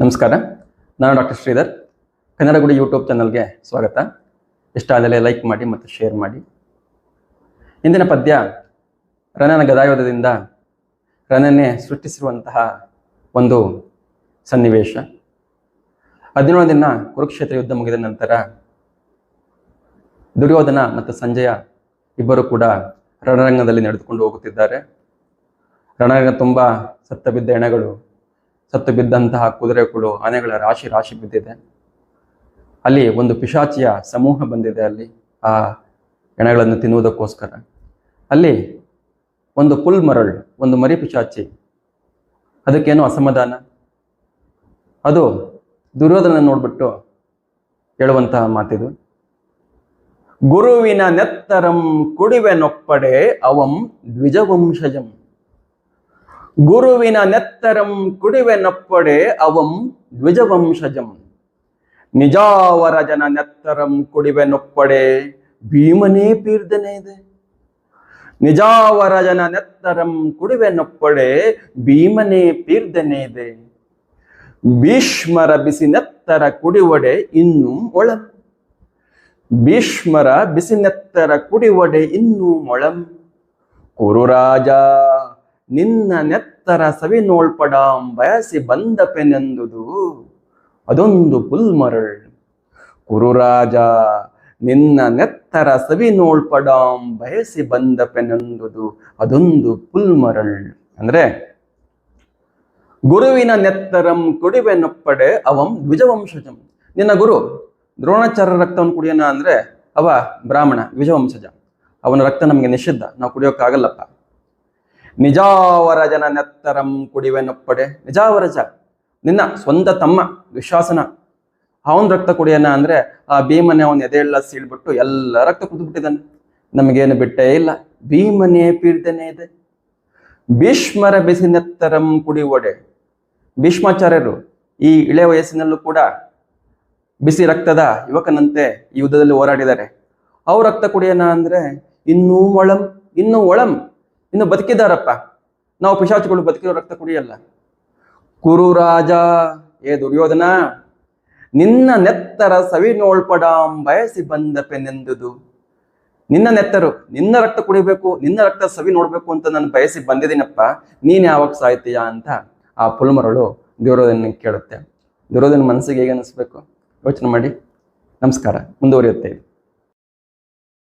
ನಮಸ್ಕಾರ. ನಾನು ಡಾಕ್ಟರ್ ಶ್ರೀಧರ್. ಕನ್ನಡ ಗುಡಿ ಯೂಟ್ಯೂಬ್ ಚಾನಲ್ಗೆ ಸ್ವಾಗತ. ಇಷ್ಟ ಆದಲೇ ಲೈಕ್ ಮಾಡಿ ಮತ್ತು ಶೇರ್ ಮಾಡಿ. ಇಂದಿನ ಪದ್ಯ ರಣನ ಗದಾಯೋಧದಿಂದ ರನನ್ನೇ ಸೃಷ್ಟಿಸಿರುವಂತಹ ಒಂದು ಸನ್ನಿವೇಶ. ಹದಿನೇಳು ದಿನ ಕುರುಕ್ಷೇತ್ರ ಯುದ್ಧ ಮುಗಿದ ನಂತರ ದುರ್ಯೋಧನ ಮತ್ತು ಸಂಜಯ ಇಬ್ಬರು ಕೂಡ ರಣರಂಗದಲ್ಲಿ ನಡೆದುಕೊಂಡು ಹೋಗುತ್ತಿದ್ದಾರೆ. ರಣರಂಗ ತುಂಬ ಸತ್ತ ಬಿದ್ದ ಎಣೆಗಳು ಸತ್ತು ಬಿದ್ದಂತಹ ಕುದುರೆಗಳು ಆನೆಗಳ ರಾಶಿ ರಾಶಿ ಬಿದ್ದಿದೆ. ಅಲ್ಲಿ ಒಂದು ಪಿಶಾಚಿಯ ಸಮೂಹ ಬಂದಿದೆ ಅಲ್ಲಿ, ಆ ಎಣೆಗಳನ್ನು ತಿನ್ನುವುದಕ್ಕೋಸ್ಕರ. ಅಲ್ಲಿ ಒಂದು ಪುಲ್ ಮರಳು ಒಂದು ಮರಿ ಪಿಶಾಚಿ. ಅದಕ್ಕೇನು ಅಸಮಾಧಾನ? ಅದು ದುರ್ಯೋಧನ ನೋಡ್ಬಿಟ್ಟು ಹೇಳುವಂತಹ ಮಾತಿದು. ಗುರುವಿನ ನೆತ್ತರಂ ಕುಡಿವೆನೊಪ್ಪಡೆ ಅವಂ ದ್ವಿಜವಂಶಜಂ. ಗುರುವಿನ ನೆತ್ತರಂ ಕುಡಿವೆನೊಪ್ಪಡೆ ಅವಂ ದ್ವಿಜವಂಶಜಂ. ನಿಜಾವರ ಜನ ನೆತ್ತರಂ ಕುಡಿವೆನೊಪ್ಪಡೆ ಭೀಮನೇ ಪೀರ್ದನೆ ಇದೆ. ನಿಜಾವರ ಜನ ನೆತ್ತರಂ ಕುಡಿವೆನೊಪ್ಪಡೆ ಭೀಮನೇ ಪೀರ್ದನೆ ಇದೆ. ಭೀಷ್ಮರ ಬಿಸಿ ನೆತ್ತರ ಕುಡಿವಡೆ ಇನ್ನೂ ಒಳಂ ಭೀಷ್ಮರ ಬಿಸಿ ನೆತ್ತರ ಕುಡಿವಡೆ ಇನ್ನೂ ಮೊಳಂ. ಕುರುರಾಜ, ನಿನ್ನ ನೆತ್ತರ ಸವಿ ನೋಳ್ಪಡಾಂ ಬಯಸಿ ಬಂದ ಪೆನೆಂದುದು. ಅದೊಂದು ಪುಲ್ಮರಳ್. ಕುರುರಾಜ, ನಿನ್ನ ನೆತ್ತರ ಸವಿ ನೋಳ್ಪಡಾಂ ಬಯಸಿ ಬಂದ ಪೆನೆಂದುದು. ಅದೊಂದು ಪುಲ್ಮರಳ್. ಅಂದ್ರೆ, ಗುರುವಿನ ನೆತ್ತರಂ ಕುಡಿವೆನೊಪ್ಪಡೆ ಅವಂ ದ್ವಿಜವಂಶಜಂ. ನಿನ್ನ ಗುರು, ದ್ರೋಣಾಚಾರ್ಯ ರಕ್ತವನ್ನು ಕುಡಿಯೋಣ ಅಂದ್ರೆ, ಅವ ಬ್ರಾಹ್ಮಣ, ದ್ವಿಜವಂಶಜ. ಅವನ ರಕ್ತ ನಮಗೆ ನಿಷಿದ್ಧ. ನಾವು ಕುಡಿಯೋಕ್ಕಾಗಲ್ಲಪ್ಪ. ನಿಜಾವರ ಜನ ನೆತ್ತರಂ ಕುಡಿವೆನೊಪ್ಪಡೆ. ನಿಜಾವರಜ, ನಿನ್ನ ಸ್ವಂತ ತಮ್ಮ ವಿಶ್ವಾಸನ. ಅವನ ರಕ್ತ ಕುಡಿಯನ ಅಂದ್ರೆ ಆ ಭೀಮನೆ ಅವನ ಎದೆಯೆಲ್ಲ ಸೀಳ್ಬಿಟ್ಟು ಎಲ್ಲ ರಕ್ತ ಕುಡಿದ್ಬಿಟ್ಟಿದ್ದಾನೆ. ನಮಗೇನು ಬಿಟ್ಟೇ ಇಲ್ಲ. ಭೀಮನೆ ಪೀಡಿತನೆ ಇದೆ. ಭೀಷ್ಮರ ಬಿಸಿ ನೆತ್ತರಂ ಒಡೆ ಭೀಷ್ಮಾಚಾರ್ಯರು ಈ ಇಳೆ ವಯಸ್ಸಿನಲ್ಲೂ ಕೂಡ ಬಿಸಿ ರಕ್ತದ ಯುವಕನಂತೆ ಈ ಯುದ್ಧದಲ್ಲಿ ಹೋರಾಡಿದ್ದಾರೆ. ಅವ್ರ ರಕ್ತ ಕುಡಿಯೋಣ ಅಂದ್ರೆ ಇನ್ನೂ ಒಳಂ ಇನ್ನೂ ಒಳಂ. ಇನ್ನು ಬದುಕಿದಾರಪ್ಪ ನಾವು ಪಿಶಾಚಿಗಳು ಬದುಕಿರೋ ರಕ್ತ ಕುಡಿಯಲ್ಲ. ಕುರು ರಾಜ ಏ ದುರ್ಯೋಧನ, ನಿನ್ನ ನೆತ್ತರ ಸವಿ ನೋಳ್ಪಡಾಂ ಬಯಸಿ ಬಂದ ಪೆನೆಂದುದು ನಿನ್ನ ನೆತ್ತರು, ನಿನ್ನ ರಕ್ತ ಕುಡಿಬೇಕು, ನಿನ್ನ ರಕ್ತ ಸವಿ ನೋಡ್ಬೇಕು ಅಂತ ನಾನು ಬಯಸಿ ಬಂದಿದ್ದೀನಪ್ಪ. ನೀನ್ ಯಾವಾಗ ಸಾಯ್ತೀಯಾ ಅಂತ ಆ ಪುಲ್ಮರಳು ದುರ್ಯೋಧನ ಕೇಳುತ್ತೆ. ದುರ್ಯೋಧನ ಮನಸ್ಸಿಗೆ ಹೇಗೆ ಅನಿಸ್ಬೇಕು? ಯೋಚನೆ ಮಾಡಿ. ನಮಸ್ಕಾರ. ಮುಂದುವರಿಯುತ್ತೆ